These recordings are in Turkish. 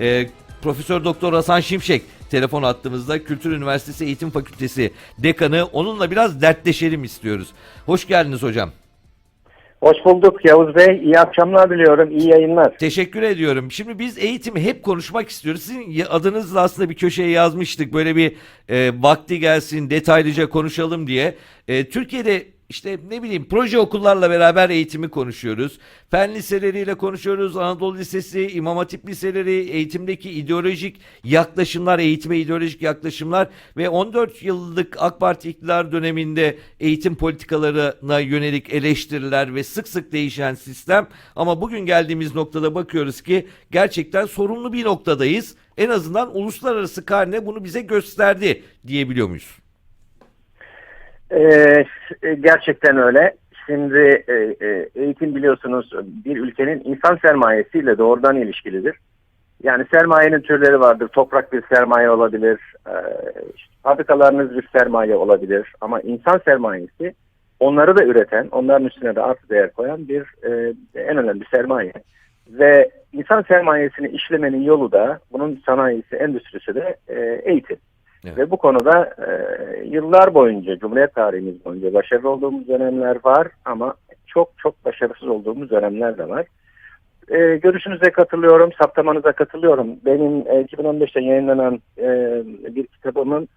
Ee, Profesör Doktor Hasan Şimşek telefon attığımızda Kültür Üniversitesi Eğitim Fakültesi dekanı. Onunla biraz dertleşelim istiyoruz. Hoş geldiniz hocam. Hoş bulduk Yavuz Bey. İyi akşamlar diliyorum. İyi yayınlar. Teşekkür ediyorum. Şimdi biz eğitimi hep konuşmak istiyoruz. Sizin adınızla aslında bir köşeye yazmıştık. Böyle bir e, vakti gelsin detaylıca konuşalım diye. E, Türkiye'de işte ne bileyim proje okullarla beraber eğitimi konuşuyoruz. Fen liseleriyle konuşuyoruz. Anadolu Lisesi, İmam Hatip liseleri, eğitimdeki ideolojik yaklaşımlar, eğitime ideolojik yaklaşımlar ve 14 yıllık AK Parti iktidar döneminde eğitim politikalarına yönelik eleştiriler ve sık sık değişen sistem. Ama bugün geldiğimiz noktada bakıyoruz ki gerçekten sorunlu bir noktadayız. En azından uluslararası karne bunu bize gösterdi diyebiliyor muyuz? Ee, gerçekten öyle. Şimdi e, e, eğitim biliyorsunuz bir ülkenin insan sermayesiyle doğrudan ilişkilidir. Yani sermayenin türleri vardır. Toprak bir sermaye olabilir. E, işte fabrikalarınız bir sermaye olabilir. Ama insan sermayesi onları da üreten, onların üstüne de artı değer koyan bir e, en önemli sermaye. Ve insan sermayesini işlemenin yolu da bunun sanayisi, endüstrisi de e, eğitim. Evet. Ve bu konuda e, yıllar boyunca, Cumhuriyet tarihimiz boyunca başarılı olduğumuz dönemler var ama çok çok başarısız olduğumuz dönemler de var. E, görüşünüze katılıyorum, saptamanıza katılıyorum. Benim e, 2015'te yayınlanan e, bir kitabımın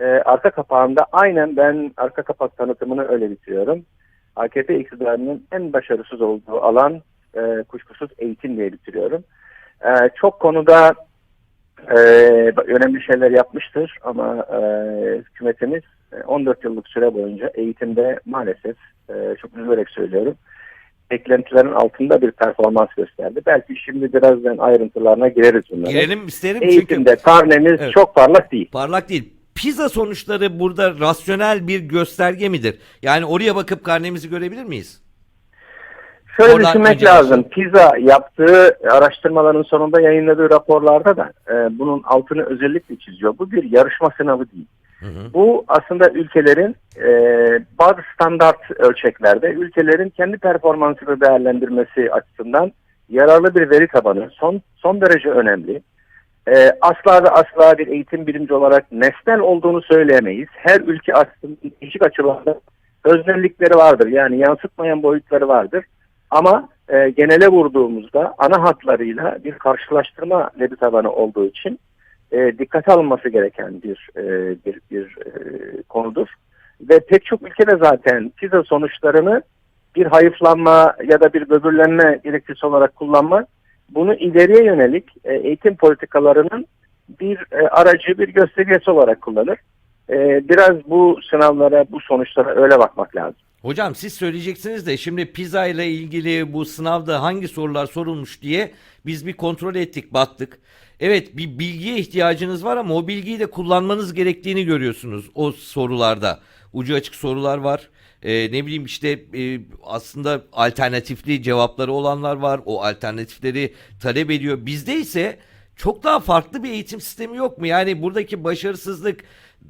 e, arka kapağında aynen ben arka kapak tanıtımını öyle bitiriyorum. AKP iktidarının en başarısız olduğu alan e, kuşkusuz eğitim diye bitiriyorum. E, çok konuda e, önemli şeyler yapmıştır ama e, hükümetimiz e, 14 yıllık süre boyunca eğitimde maalesef e, çok üzülerek söylüyorum beklentilerin altında bir performans gösterdi. Belki şimdi birazdan ayrıntılarına gireriz bunlara. Girelim isterim çünkü Eğitimde karnemiz Evet. çok parlak değil. parlak değil. Pizza sonuçları burada rasyonel bir gösterge midir? Yani oraya bakıp karnemizi görebilir miyiz? Şöyle Oradan düşünmek lazım. PISA yaptığı araştırmaların sonunda yayınladığı raporlarda da e, bunun altını özellikle çiziyor. Bu bir yarışma sınavı değil. Hı hı. Bu aslında ülkelerin e, bazı standart ölçeklerde ülkelerin kendi performansını değerlendirmesi açısından yararlı bir veri tabanı son son derece önemli. E, asla ve asla bir eğitim bilimci olarak nesnel olduğunu söyleyemeyiz. Her ülke aslında değişik açılarda öznellikleri vardır. Yani yansıtmayan boyutları vardır. Ama e, genele vurduğumuzda ana hatlarıyla bir karşılaştırma veri tabanı olduğu için e, dikkate alınması gereken bir e, bir, bir e, konudur. Ve pek çok ülkede zaten PISA sonuçlarını bir hayıflanma ya da bir böbürlenme gerekçesi olarak kullanma bunu ileriye yönelik e, eğitim politikalarının bir e, aracı, bir göstergesi olarak kullanır. E, biraz bu sınavlara, bu sonuçlara öyle bakmak lazım. Hocam siz söyleyeceksiniz de şimdi pizza ile ilgili bu sınavda hangi sorular sorulmuş diye biz bir kontrol ettik baktık. Evet bir bilgiye ihtiyacınız var ama o bilgiyi de kullanmanız gerektiğini görüyorsunuz o sorularda. Ucu açık sorular var. Ee, ne bileyim işte e, aslında alternatifli cevapları olanlar var. O alternatifleri talep ediyor. Bizde ise çok daha farklı bir eğitim sistemi yok mu? Yani buradaki başarısızlık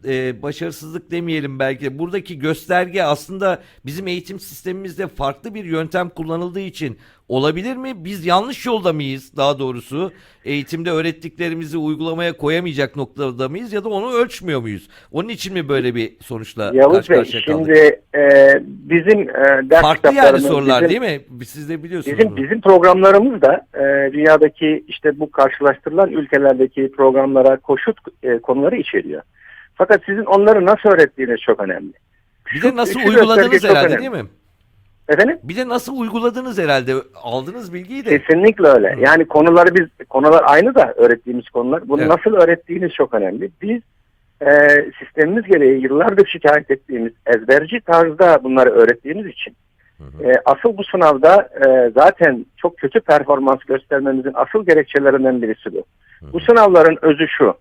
e, başarısızlık demeyelim belki de buradaki gösterge aslında bizim eğitim sistemimizde farklı bir yöntem kullanıldığı için olabilir mi? Biz yanlış yolda mıyız daha doğrusu? Eğitimde öğrettiklerimizi uygulamaya koyamayacak noktada mıyız ya da onu ölçmüyor muyuz? Onun için mi böyle bir sonuçla Yavuz karşı Bey, karşıya kaldık? şimdi e, bizim e, ders Farklı yani kitaplarımız, sorular bizim- değil mi? Siz de biliyorsunuz Bizim bizim programlarımız da e, dünyadaki işte bu karşılaştırılan ülkelerdeki programlara koşut e, konuları içeriyor. Fakat sizin onları nasıl öğrettiğiniz çok önemli. Bir de nasıl Şu uyguladınız herhalde önemli. değil mi? Efendim? Bir de nasıl uyguladınız herhalde? Aldınız bilgiyi de. Kesinlikle öyle. Hı. Yani konuları biz konular aynı da öğrettiğimiz konular. Bunu Evet. nasıl öğrettiğiniz çok önemli. Biz e, sistemimiz gereği yıllardır şikayet ettiğimiz ezberci tarzda bunları öğrettiğimiz için Hı hı. e, asıl bu sınavda e, zaten çok kötü performans göstermemizin asıl gerekçelerinden birisi bu. Hı Bu sınavların özü şu.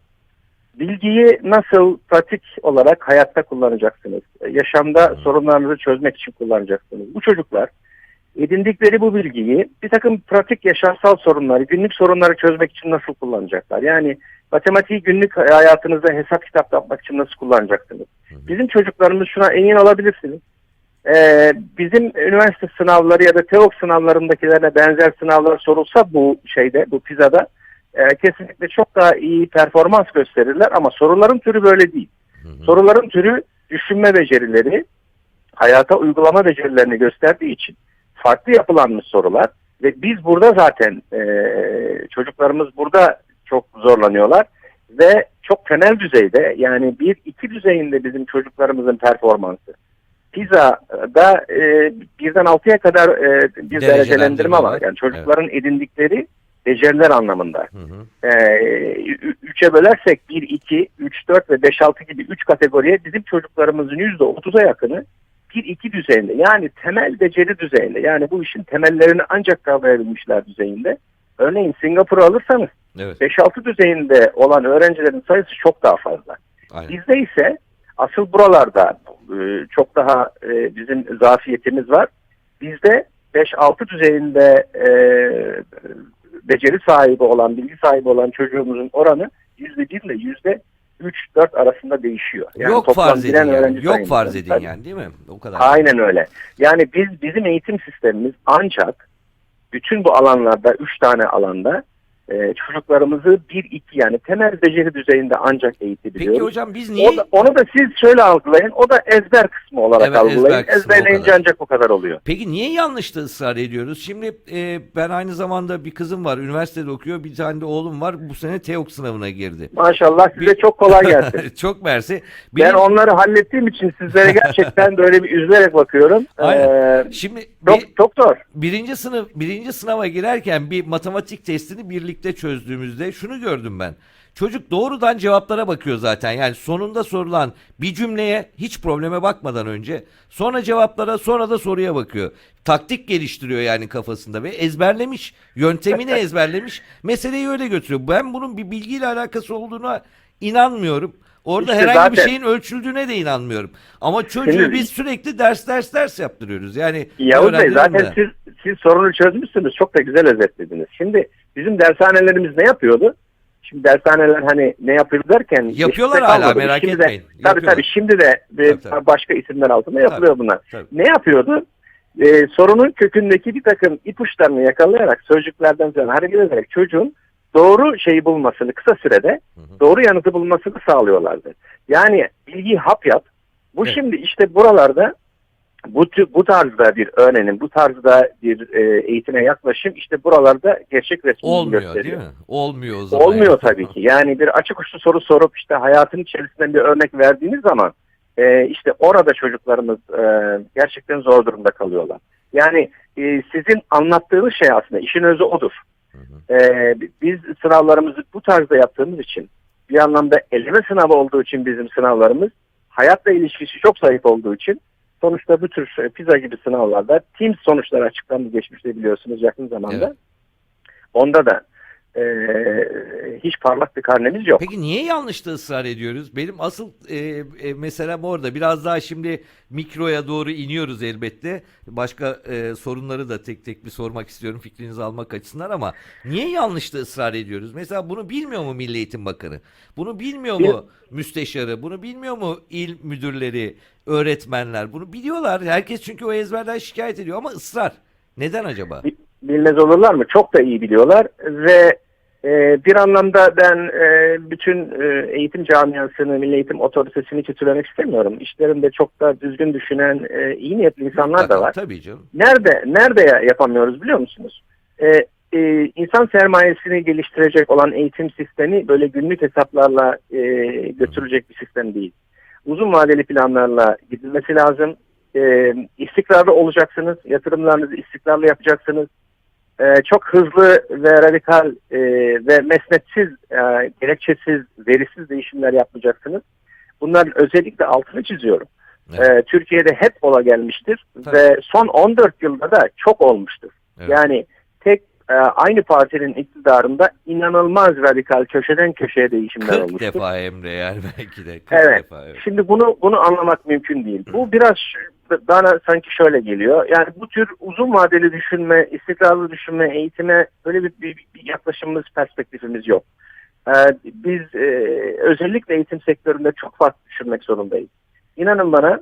Bilgiyi nasıl pratik olarak hayatta kullanacaksınız? E, Yaşamda sorunlarınızı çözmek için kullanacaksınız. Bu çocuklar edindikleri bu bilgiyi bir takım pratik yaşamsal sorunları, günlük sorunları çözmek için nasıl kullanacaklar? Yani matematiği günlük hayatınızda hesap kitap yapmak için nasıl kullanacaksınız? Bizim çocuklarımız şuna emin olabilirsiniz. Ee, bizim üniversite sınavları ya da TEOK sınavlarındakilerle benzer sınavlar sorulsa bu şeyde, bu PISA'da e, kesinlikle çok daha iyi performans gösterirler ama soruların türü böyle değil. Hı hı. Soruların türü düşünme becerileri, hayata uygulama becerilerini gösterdiği için farklı yapılanmış sorular ve biz burada zaten e, çocuklarımız burada çok zorlanıyorlar ve çok temel düzeyde yani bir iki düzeyinde bizim çocuklarımızın performansı. PISA'da e, birden altıya kadar e, bir Derecelendirme var. var. Yani çocukların edindikleri beceriler anlamında. Hı hı. Ee, 3'e bölersek 1, 2, 3, 4 ve 5, 6 gibi 3 kategoriye bizim çocuklarımızın %30'a yakını 1, 2 düzeyinde yani temel beceri düzeyinde yani bu işin temellerini ancak kavrayabilmişler düzeyinde. Örneğin Singapur'u alırsanız Evet. 5-6 düzeyinde olan öğrencilerin sayısı çok daha fazla. Aynen. Bizde ise asıl buralarda e, çok daha e, bizim zafiyetimiz var. Bizde 5-6 düzeyinde e, beceri sahibi olan, bilgi sahibi olan çocuğumuzun oranı %1 ile %3-4 arasında değişiyor. Yani Yok farz edin yani. Yok farz edin Tabii. yani değil mi? O kadar. Aynen öyle. Yani biz bizim eğitim sistemimiz ancak bütün bu alanlarda, üç tane alanda e, çocuklarımızı bir iki yani temel beceri düzeyinde ancak eğitebiliyoruz. Peki hocam biz niye O da- onu da siz şöyle algılayın. O da ezber kısmı olarak Evet, algılayın. ezber o Ezberleyince kadar. ancak bu kadar oluyor. Peki niye yanlışta ısrar ediyoruz? Şimdi e, ben aynı zamanda bir kızım var, üniversitede okuyor. Bir tane de oğlum var. Bu sene TEOK sınavına girdi. Maşallah size Bir- çok kolay gelsin. Çok mersi. ben Benim- onları hallettiğim için sizlere gerçekten böyle bir üzülerek bakıyorum. Aynen. Ee, Şimdi dok- bir- doktor. birinci sınıf birinci sınava girerken bir matematik testini birlikte çözdüğümüzde şunu gördüm ben. Çocuk doğrudan cevaplara bakıyor zaten. Yani sonunda sorulan bir cümleye hiç probleme bakmadan önce sonra cevaplara sonra da soruya bakıyor. Taktik geliştiriyor yani kafasında ve ezberlemiş. Yöntemini ezberlemiş. Meseleyi öyle götürüyor. Ben bunun bir bilgiyle alakası olduğuna inanmıyorum. Orada İşte herhangi bir zaten- şeyin ölçüldüğüne de inanmıyorum. Ama çocuğu Şimdi- biz sürekli ders ders ders yaptırıyoruz. Yani Yavuz Bey zaten de. siz, siz sorunu çözmüşsünüz. Çok da güzel özetlediniz. Şimdi bizim dershanelerimiz ne yapıyordu? Şimdi dershaneler hani ne yapıyor derken Yapıyorlar geçmişte hala, kalmadı. merak Şimdi etmeyin. De, tabii Yapıyorlar. tabii şimdi de Tabii, tabii. başka isimler altında yapılıyor bunlar. Tabii. Ne yapıyordu? Ee, sorunun kökündeki bir takım ipuçlarını yakalayarak sözcüklerden falan hareket ederek çocuğun doğru şeyi bulmasını kısa sürede Hı hı. doğru yanıtı bulmasını sağlıyorlardı. Yani bilgi hap yap. Bu Evet. şimdi işte buralarda bu bu tarzda bir öğrenim, bu tarzda bir e, eğitime yaklaşım işte buralarda gerçek resmini Olmuyor gösteriyor. değil mi? Olmuyor o zaman. Olmuyor yani. tabii ki. Yani bir açık uçlu soru sorup işte hayatın içerisinden bir örnek verdiğiniz zaman e, işte orada çocuklarımız e, gerçekten zor durumda kalıyorlar. Yani e, sizin anlattığınız şey aslında işin özü odur. Hı hı. E, biz sınavlarımızı bu tarzda yaptığımız için bir anlamda eleme sınavı olduğu için bizim sınavlarımız hayatla ilişkisi çok zayıf olduğu için sonuçta bu tür e, pizza gibi sınavlarda Teams sonuçları açıklandı geçmişte biliyorsunuz yakın zamanda. Evet. Onda da e, hiç parlak bir karnemiz yok. Peki niye yanlışta ısrar ediyoruz? Benim asıl e, e, meselem orada. Biraz daha şimdi mikroya doğru iniyoruz elbette. Başka e, sorunları da tek tek bir sormak istiyorum fikrinizi almak açısından ama niye yanlışta ısrar ediyoruz? Mesela bunu bilmiyor mu Milli Eğitim Bakanı? Bunu bilmiyor mu müsteşarı? Bunu bilmiyor mu il müdürleri, öğretmenler? Bunu biliyorlar. Herkes çünkü o ezberden şikayet ediyor ama ısrar. Neden acaba? Bi- Bilmez olurlar mı? Çok da iyi biliyorlar ve e, bir anlamda ben e, bütün e, eğitim camiasını, milli eğitim otoritesini kötülemek istemiyorum. İşlerinde çok da düzgün düşünen, e, iyi niyetli insanlar da var. Tabii canım. Nerede nerede ya- yapamıyoruz biliyor musunuz? Ee, e, insan sermayesini geliştirecek olan eğitim sistemi böyle günlük hesaplarla e, götürecek bir sistem değil. Uzun vadeli planlarla gidilmesi lazım. E, istikrarlı olacaksınız. Yatırımlarınızı istikrarlı yapacaksınız. E, çok hızlı ve radikal e, ve mesnetsiz, e, gerekçesiz, verisiz değişimler yapmayacaksınız. Bunların özellikle altını çiziyorum. Evet. Ee, Türkiye'de hep ola gelmiştir Tabii. ve son 14 yılda da çok olmuştur. Evet. Yani tek e, aynı partinin iktidarında inanılmaz radikal köşeden köşeye değişimler 40 olmuştur. defa Emre yani belki de. 40 Evet. defa. Evet. Şimdi bunu bunu anlamak mümkün değil. Bu biraz bana sanki şöyle geliyor. Yani bu tür uzun vadeli düşünme, istikrarlı düşünme, eğitime böyle bir, bir, bir yaklaşımımız, perspektifimiz yok. Ee, biz e, özellikle eğitim sektöründe çok farklı düşünmek zorundayız. İnanın bana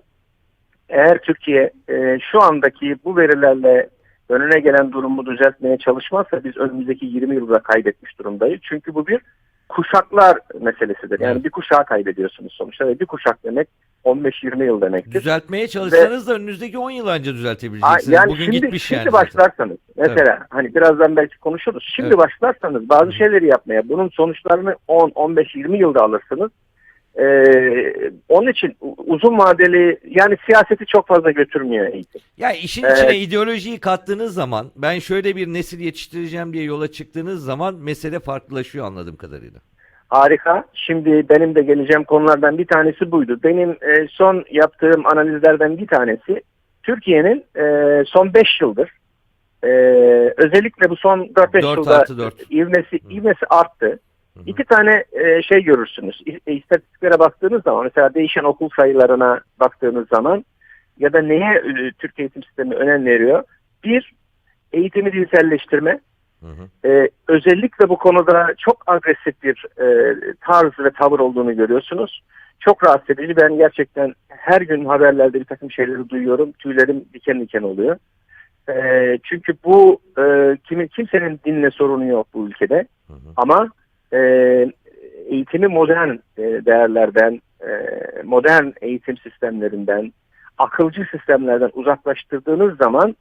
eğer Türkiye e, şu andaki bu verilerle önüne gelen durumu düzeltmeye çalışmazsa biz önümüzdeki 20 yılda kaybetmiş durumdayız. Çünkü bu bir kuşaklar meselesidir. Yani bir kuşağı kaybediyorsunuz sonuçta ve bir kuşak demek 15-20 yıl demektir. Düzeltmeye çalışsanız da önünüzdeki 10 yıl önce düzeltebileceksiniz. Yani Bugün şimdi, gitmiş şimdi yani. zaten. başlarsanız mesela hani birazdan belki konuşuruz. Şimdi Evet. başlarsanız bazı şeyleri yapmaya bunun sonuçlarını 10 15 20 yılda alırsınız. Ee, onun için uzun vadeli yani siyaseti çok fazla götürmüyor eğitim. Ya işin Evet. içine ideolojiyi kattığınız zaman ben şöyle bir nesil yetiştireceğim diye yola çıktığınız zaman mesele farklılaşıyor anladığım kadarıyla. Harika. Şimdi benim de geleceğim konulardan bir tanesi buydu. Benim e, son yaptığım analizlerden bir tanesi Türkiye'nin e, son 5 yıldır e, özellikle bu son 4-5 Dört yılda ivmesi, ivmesi arttı. Hı hı. İki tane e, şey görürsünüz. İ- İstatistiklere baktığınız zaman mesela değişen okul sayılarına baktığınız zaman ya da neye e, Türk eğitim sistemi önem veriyor? Bir, eğitimi dilselleştirme. Hı hı. Ee, özellikle bu konuda çok agresif bir e, tarz ve tavır olduğunu görüyorsunuz. Çok rahatsız edici. Ben gerçekten her gün haberlerde bir takım şeyleri duyuyorum. Tüylerim diken diken oluyor. Ee, çünkü bu e, kimin kimsenin dinle sorunu yok bu ülkede. Hı hı. Ama e, eğitimi modern e, değerlerden, e, modern eğitim sistemlerinden, akılcı sistemlerden uzaklaştırdığınız zaman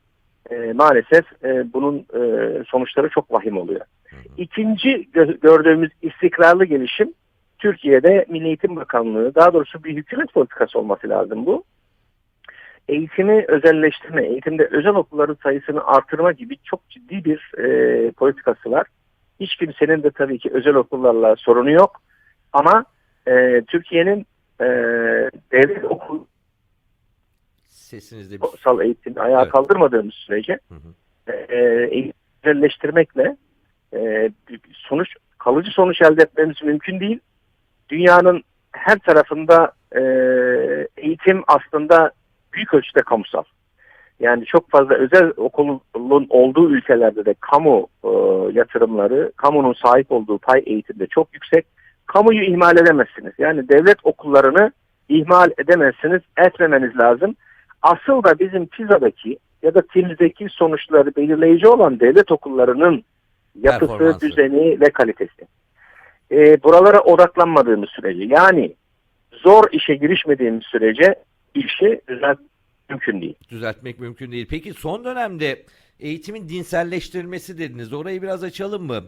e, maalesef e, bunun e, sonuçları çok vahim oluyor. İkinci gö- gördüğümüz istikrarlı gelişim Türkiye'de Milli Eğitim Bakanlığı, daha doğrusu bir hükümet politikası olması lazım bu. Eğitimi özelleştirme, eğitimde özel okulların sayısını artırma gibi çok ciddi bir e, politikası var. Hiç kimsenin de tabii ki özel okullarla sorunu yok. Ama e, Türkiye'nin e, devlet okul Sesinizde bir... sal eğitimi ayağa Evet. kaldırmadığımız sürece Hı hı. e, e, sonuç kalıcı sonuç elde etmemiz mümkün değil. Dünyanın her tarafında e, eğitim aslında büyük ölçüde kamusal. Yani çok fazla özel okulun olduğu ülkelerde de kamu e, yatırımları, kamunun sahip olduğu pay eğitimde çok yüksek. Kamuyu ihmal edemezsiniz. Yani devlet okullarını ihmal edemezsiniz, etmemeniz lazım. Asıl da bizim PISA'daki ya da TİMS'deki sonuçları belirleyici olan devlet okullarının yapısı, düzeni ve kalitesi. E, buralara odaklanmadığımız sürece yani zor işe girişmediğimiz sürece işi düzelt mümkün değil. düzeltmek mümkün değil. Peki son dönemde eğitimin dinselleştirilmesi dediniz. Orayı biraz açalım mı?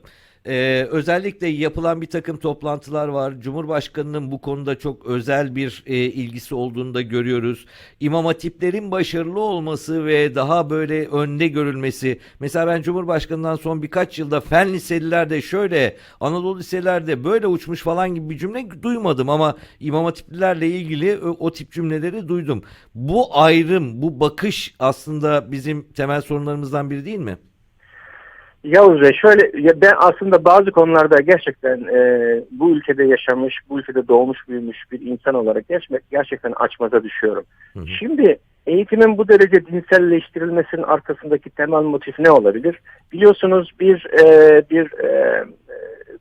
Ee, özellikle yapılan bir takım toplantılar var. Cumhurbaşkanının bu konuda çok özel bir e, ilgisi olduğunu da görüyoruz. İmam hatiplerin başarılı olması ve daha böyle önde görülmesi. Mesela ben Cumhurbaşkanından son birkaç yılda fen liselilerde şöyle, Anadolu liselerde böyle uçmuş falan gibi bir cümle duymadım ama İmam hatiplilerle ilgili o, o tip cümleleri duydum. Bu ayrım, bu bakış aslında bizim temel sorunlarımızdan biri değil mi? Yavuz Bey şöyle ya ben aslında bazı konularda gerçekten e, bu ülkede yaşamış, bu ülkede doğmuş büyümüş bir insan olarak gerçekten, gerçekten açmaza düşüyorum. Hı hı. Şimdi eğitimin bu derece dinselleştirilmesinin arkasındaki temel motif ne olabilir? Biliyorsunuz bir e, bir e,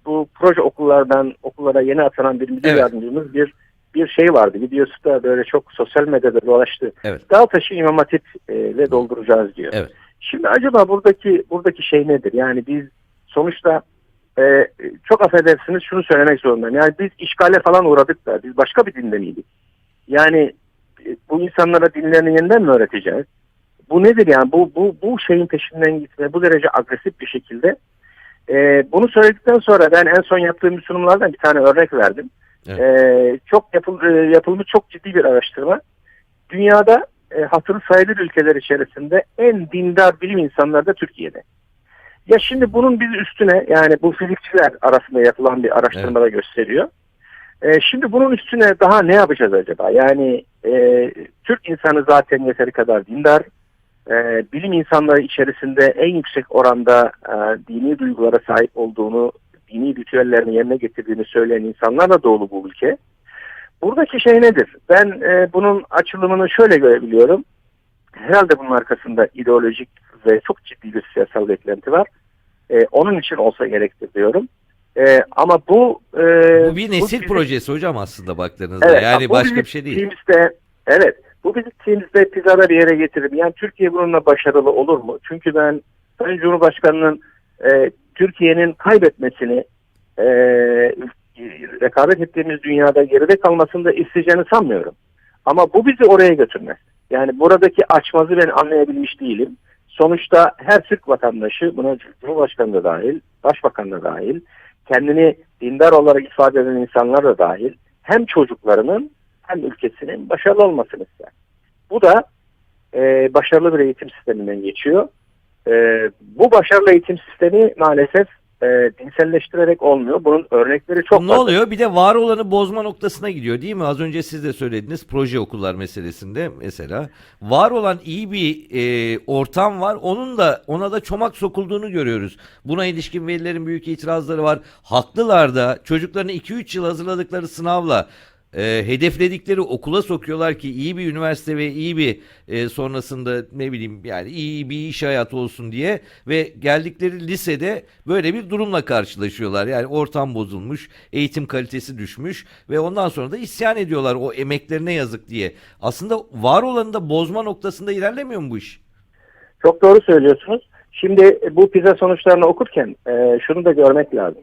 bu proje okullardan okullara yeni atanan bir müdür Evet. yardımcımız bir bir şey vardı. Videosu da böyle çok sosyal medyada dolaştı. Evet. Dağtaşı İmam Hatip e, ile dolduracağız diyor. Evet. Şimdi acaba buradaki buradaki şey nedir? Yani biz sonuçta e, çok affedersiniz şunu söylemek zorundayım. Yani biz işgale falan uğradık da biz başka bir dinde miydik? Yani e, bu insanlara dinlerini yeniden mi öğreteceğiz? Bu nedir yani? Bu bu bu şeyin peşinden gitme bu derece agresif bir şekilde. E, bunu söyledikten sonra ben en son yaptığım sunumlardan bir tane örnek verdim. Evet. E, çok yapıl, e, yapılmış çok ciddi bir araştırma. Dünyada e, hatırı sayılır ülkeler içerisinde en dindar bilim insanları da Türkiye'de. Ya şimdi bunun bir üstüne yani bu fizikçiler arasında yapılan bir araştırmada gösteriyor. E, şimdi bunun üstüne daha ne yapacağız acaba? Yani e, Türk insanı zaten yeteri kadar dindar. E, bilim insanları içerisinde en yüksek oranda e, dini duygulara sahip olduğunu, dini ritüellerini yerine getirdiğini söyleyen insanlarla dolu bu ülke. Buradaki şey nedir? Ben e, bunun açılımını şöyle görebiliyorum. Herhalde bunun arkasında ideolojik ve çok ciddi bir siyasal beklenti var. E, onun için olsa gerektir diyorum. E, ama bu... e, Bu bir nesil bizim- projesi hocam aslında baktığınızda. Evet, yani bu başka bizim bir şey değil. Teams'te, evet, Bu bizimizde pizzada bir yere getirir. Yani Türkiye bununla başarılı olur mu? Çünkü ben Sayın Cumhurbaşkanı'nın e, Türkiye'nin kaybetmesini e, rekabet ettiğimiz dünyada geride kalmasını da isteyeceğini sanmıyorum. Ama bu bizi oraya götürmez. Yani buradaki açmazı ben anlayabilmiş değilim. Sonuçta her Türk vatandaşı buna Cumhurbaşkanı da dahil, Başbakan da dahil, kendini dindar olarak ifade eden insanlar da dahil hem çocuklarının hem ülkesinin başarılı olmasını ister. Bu da e, başarılı bir eğitim sisteminden geçiyor. E, bu başarılı eğitim sistemi maalesef e, dinselleştirerek olmuyor. Bunun örnekleri çok ne oluyor? Bir de var olanı bozma noktasına gidiyor değil mi? Az önce siz de söylediniz proje okullar meselesinde mesela. Var olan iyi bir e, ortam var. Onun da ona da çomak sokulduğunu görüyoruz. Buna ilişkin velilerin büyük itirazları var. Haklılar da çocuklarını 2-3 yıl hazırladıkları sınavla e, hedefledikleri okula sokuyorlar ki iyi bir üniversite ve iyi bir e, sonrasında ne bileyim yani iyi bir iş hayatı olsun diye ve geldikleri lisede böyle bir durumla karşılaşıyorlar. Yani ortam bozulmuş, eğitim kalitesi düşmüş ve ondan sonra da isyan ediyorlar o emeklerine yazık diye. Aslında var olanı da bozma noktasında ilerlemiyor mu bu iş? Çok doğru söylüyorsunuz. Şimdi bu pizza sonuçlarını okurken e, şunu da görmek lazım.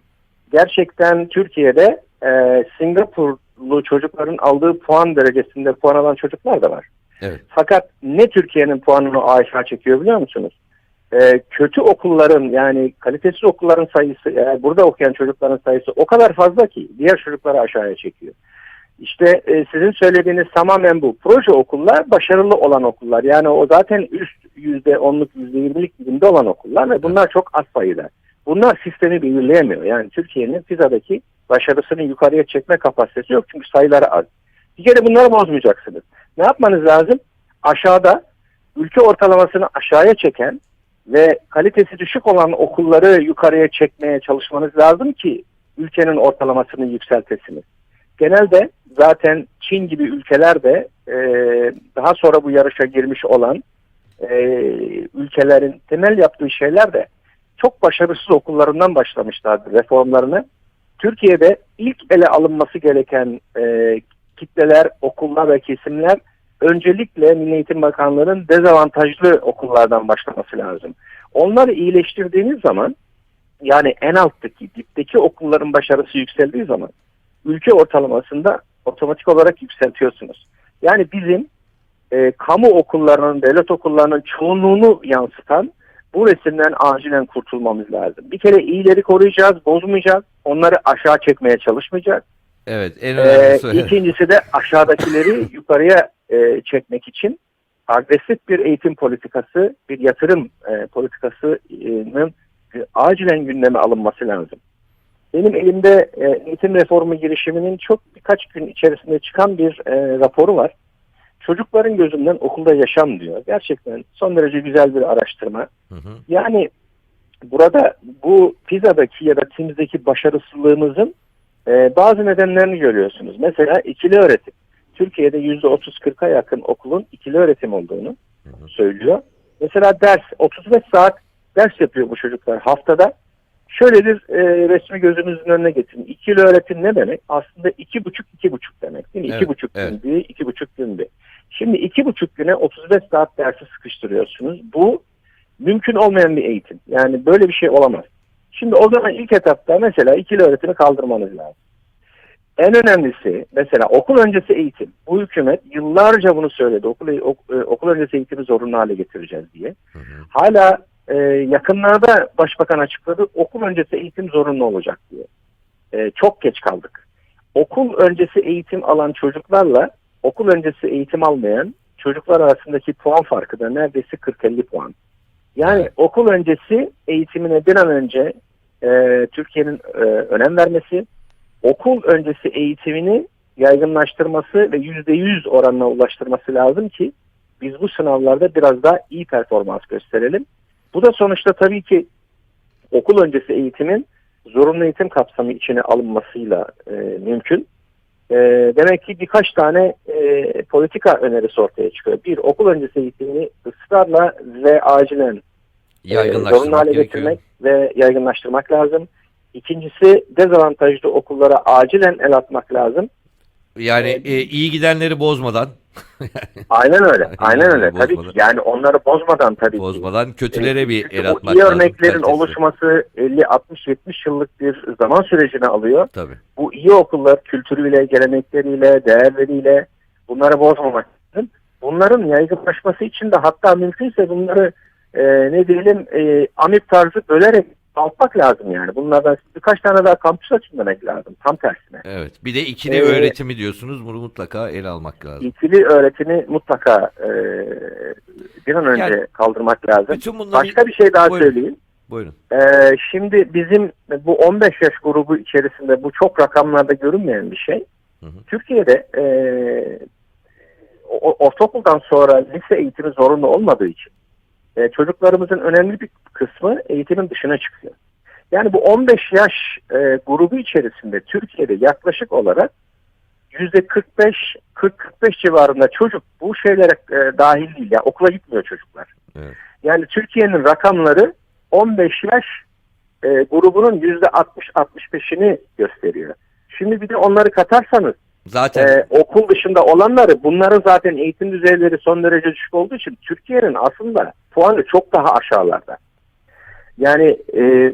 Gerçekten Türkiye'de e, Singapurlu çocukların aldığı puan derecesinde puan alan çocuklar da var. Evet. Fakat ne Türkiye'nin puanını aşağı çekiyor biliyor musunuz? E, kötü okulların yani kalitesiz okulların sayısı, yani burada okuyan çocukların sayısı o kadar fazla ki diğer çocukları aşağıya çekiyor. İşte e, sizin söylediğiniz tamamen bu. Proje okullar başarılı olan okullar. Yani o zaten üst yüzde onluk, yüzde yirmilik dilimde olan okullar ve bunlar çok az sayıda. Bunlar sistemi belirleyemiyor. Yani Türkiye'nin FISA'daki başarısını yukarıya çekme kapasitesi yok çünkü sayıları az. Bir kere bunları bozmayacaksınız. Ne yapmanız lazım? Aşağıda ülke ortalamasını aşağıya çeken ve kalitesi düşük olan okulları yukarıya çekmeye çalışmanız lazım ki ülkenin ortalamasını yükseltesiniz. Genelde zaten Çin gibi ülkeler de e, daha sonra bu yarışa girmiş olan e, ülkelerin temel yaptığı şeyler de çok başarısız okullarından başlamışlardı reformlarını. Türkiye'de ilk ele alınması gereken e, kitleler, okullar ve kesimler öncelikle Milli Eğitim Bakanlığı'nın dezavantajlı okullardan başlaması lazım. Onları iyileştirdiğiniz zaman yani en alttaki, dipteki okulların başarısı yükseldiği zaman ülke ortalamasında otomatik olarak yükseltiyorsunuz. Yani bizim e, kamu okullarının, devlet okullarının çoğunluğunu yansıtan bu resimden acilen kurtulmamız lazım. Bir kere iyileri koruyacağız, bozmayacağız. Onları aşağı çekmeye çalışmayacağız. Evet, en Ee, önemlisi. ikincisi de aşağıdakileri yukarıya e, çekmek için agresif bir eğitim politikası, bir yatırım e, politikasının e, acilen gündeme alınması lazım. Benim elimde e, eğitim reformu girişiminin çok birkaç gün içerisinde çıkan bir e, raporu var. Çocukların gözünden okulda yaşam diyor. Gerçekten son derece güzel bir araştırma. Hı hı. Yani burada bu pizzadaki ya da Teams'deki başarısızlığımızın e, bazı nedenlerini görüyorsunuz. Mesela ikili öğretim. Türkiye'de %30-40'a yakın okulun ikili öğretim olduğunu Hı hı. söylüyor. Mesela ders 35 saat ders yapıyor bu çocuklar haftada. Şöyle bir e, resmi gözünüzün önüne getirin. İkili öğretim ne demek? Aslında iki buçuk iki buçuk demek değil mi? Evet, iki buçuk evet. gün bir, iki buçuk gün bir. Şimdi iki buçuk güne 35 saat dersi sıkıştırıyorsunuz. Bu mümkün olmayan bir eğitim. Yani böyle bir şey olamaz. Şimdi o zaman ilk etapta mesela ikili öğretimi kaldırmanız lazım. En önemlisi mesela okul öncesi eğitim. Bu hükümet yıllarca bunu söyledi. Okul, ok- e, okul öncesi eğitimi zorunlu hale getireceğiz diye. Hı hı. Hala e, yakınlarda başbakan açıkladı okul öncesi eğitim zorunlu olacak diye. E, çok geç kaldık. Okul öncesi eğitim alan çocuklarla okul öncesi eğitim almayan çocuklar arasındaki puan farkı da neredeyse 40-50 puan. Yani Evet. okul öncesi eğitimine bir an önce e, Türkiye'nin e, önem vermesi, okul öncesi eğitimini yaygınlaştırması ve %100 oranına ulaştırması lazım ki biz bu sınavlarda biraz daha iyi performans gösterelim. Bu da sonuçta tabii ki okul öncesi eğitimin zorunlu eğitim kapsamı içine alınmasıyla e, mümkün. E, demek ki birkaç tane e, politika önerisi ortaya çıkıyor. Bir, okul öncesi eğitimini ısrarla ve acilen e, zorunlu Yaygınlaştırmak hale gerekiyor. getirmek ve yaygınlaştırmak lazım. İkincisi dezavantajlı okullara acilen el atmak lazım. Yani e, iyi gidenleri bozmadan. Aynen öyle. Aynen öyle. Bozmadan. Tabii ki yani onları bozmadan tabii ki. Bozmadan kötülere bir Çünkü el atmak iyi lazım. örneklerin kalitesi. oluşması 50 60 70 yıllık bir zaman sürecini alıyor. Tabii. Bu iyi okullar kültürüyle, gelenekleriyle, değerleriyle bunları bozmamak lazım. Bunların yaygınlaşması için de hatta mümkünse bunları e, ne diyelim e, amip tarzı bölerek almak lazım yani. Bunlardan birkaç tane daha kampüs açın demek lazım. Tam tersine. Evet. Bir de ikili Ee, öğretimi diyorsunuz. Bunu mutlaka ele almak lazım. İkili öğretimi mutlaka e, bir an önce Yani- kaldırmak lazım. Bütün bunları Başka bir şey daha Buyurun. söyleyeyim. buyurun. Ee, şimdi bizim bu 15 yaş grubu içerisinde bu çok rakamlarda görünmeyen bir şey. Hı hı. Türkiye'de e, ortaokuldan sonra lise eğitimi zorunlu olmadığı için e, çocuklarımızın önemli bir kısmı eğitimin dışına çıkıyor. Yani bu 15 yaş e, grubu içerisinde Türkiye'de yaklaşık olarak %45-40-45 civarında çocuk bu şeylere e, dahil değil. Yani okula gitmiyor çocuklar. Evet. Yani Türkiye'nin rakamları 15 yaş e, grubunun %60-65'ini gösteriyor. Şimdi bir de onları katarsanız Zaten e, okul dışında olanları bunların zaten eğitim düzeyleri son derece düşük olduğu için Türkiye'nin aslında puanı çok daha aşağılarda. Yani e,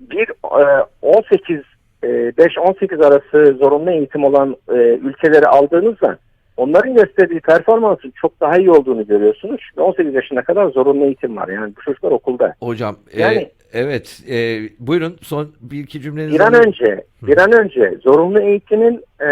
bir e, 18 e, 5-18 arası zorunlu eğitim olan e, ülkeleri aldığınızda onların gösterdiği performansın çok daha iyi olduğunu görüyorsunuz. Çünkü 18 yaşına kadar zorunlu eğitim var. Yani bu çocuklar okulda. hocam e, Yani- evet e, buyurun son bir iki cümlenizi Bir an alayım. önce, bir an önce zorunlu eğitimin e,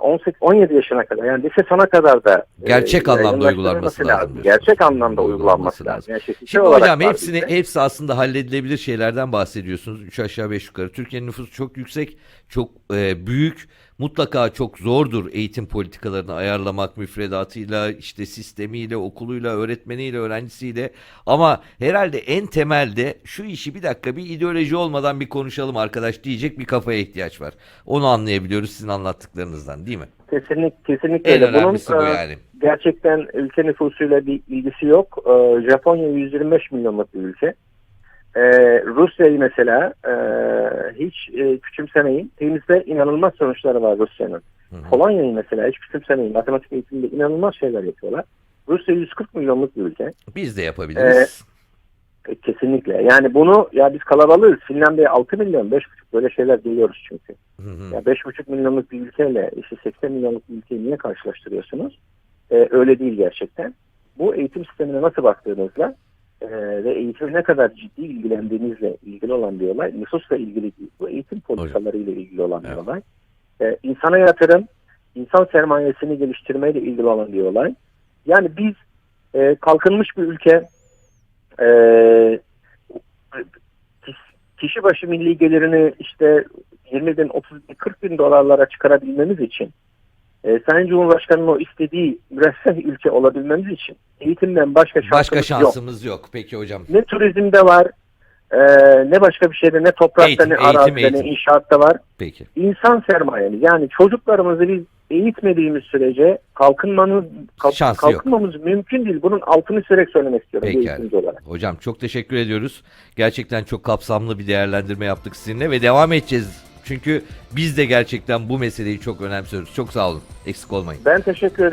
18 17 yaşına kadar yani lise sona kadar da e, Gerçek anlamda yaygınlaştırılması uygulanması lazım diyorsunuz. Gerçek anlamda Uygulanması uygulanması lazım. lazım. Yani fiziksel Şimdi olarak hocam hepsini bizde. hepsi aslında halledilebilir şeylerden bahsediyorsunuz. Üç aşağı beş yukarı. Türkiye'nin nüfusu çok yüksek, çok e, büyük. Mutlaka çok zordur eğitim politikalarını ayarlamak müfredatıyla, işte sistemiyle, okuluyla, öğretmeniyle, öğrencisiyle. Ama herhalde en temelde şu işi bir dakika bir ideoloji olmadan bir konuşalım arkadaş diyecek bir kafaya ihtiyaç var. Onu anlayabiliyoruz sizin anlattıklarınızdan değil mi? Kesinlikle, kesinlikle En öyle. Bunun önemlisi bu e, yani. gerçekten ülke nüfusuyla bir ilgisi yok. E, Japonya 125 milyonluk bir ülke. E, Rusya'yı mesela e, hiç e, küçümsemeyin. Temizde inanılmaz sonuçları var Rusya'nın. Polonya'yı mesela hiç küçümsemeyin. Matematik eğitiminde inanılmaz şeyler yapıyorlar. Rusya 140 milyonluk bir ülke. Biz de yapabiliriz. E, Kesinlikle. Yani bunu ya biz kalabalığız. Finlandiya 6 milyon, 5,5 böyle şeyler duyuyoruz çünkü. Hı hı. Ya 5,5 milyonluk bir ülkeyle işte 80 milyonluk bir ülkeyi niye karşılaştırıyorsunuz? Ee, öyle değil gerçekten. Bu eğitim sistemine nasıl baktığınızla e, ve eğitime ne kadar ciddi ilgilendiğinizle ilgili olan bir olay. Nüfusla ilgili değil. Bu eğitim politikalarıyla ilgili olan bir Evet. olay. Ee, insana yatırım, insan sermayesini geliştirmeyle ilgili olan bir olay. Yani biz e, kalkınmış bir ülke e, kişi başı milli gelirini işte 20 bin, 30 bin, 40 bin dolarlara çıkarabilmemiz için e, Sayın Cumhurbaşkanı'nın o istediği müreffeh ülke olabilmemiz için eğitimden başka şansımız Başka yok. şansımız yok. Peki hocam. Ne turizmde var, e, ne başka bir şeyde, ne toprakta, Eğitim, ne eğitim, arazide, eğitim. ne inşaatta var. Peki. İnsan sermayemiz yani çocuklarımızı biz eğitmediğimiz sürece kalkınmanın kalk- Şansı yok. kalkınmamız mümkün değil. Bunun altını sürerek söylemek istiyorum Peki. olarak. Hocam çok teşekkür ediyoruz. Gerçekten çok kapsamlı bir değerlendirme yaptık sizinle ve devam edeceğiz. Çünkü biz de gerçekten bu meseleyi çok önemsiyoruz. Çok sağ olun. Eksik olmayın. Ben teşekkür ederim.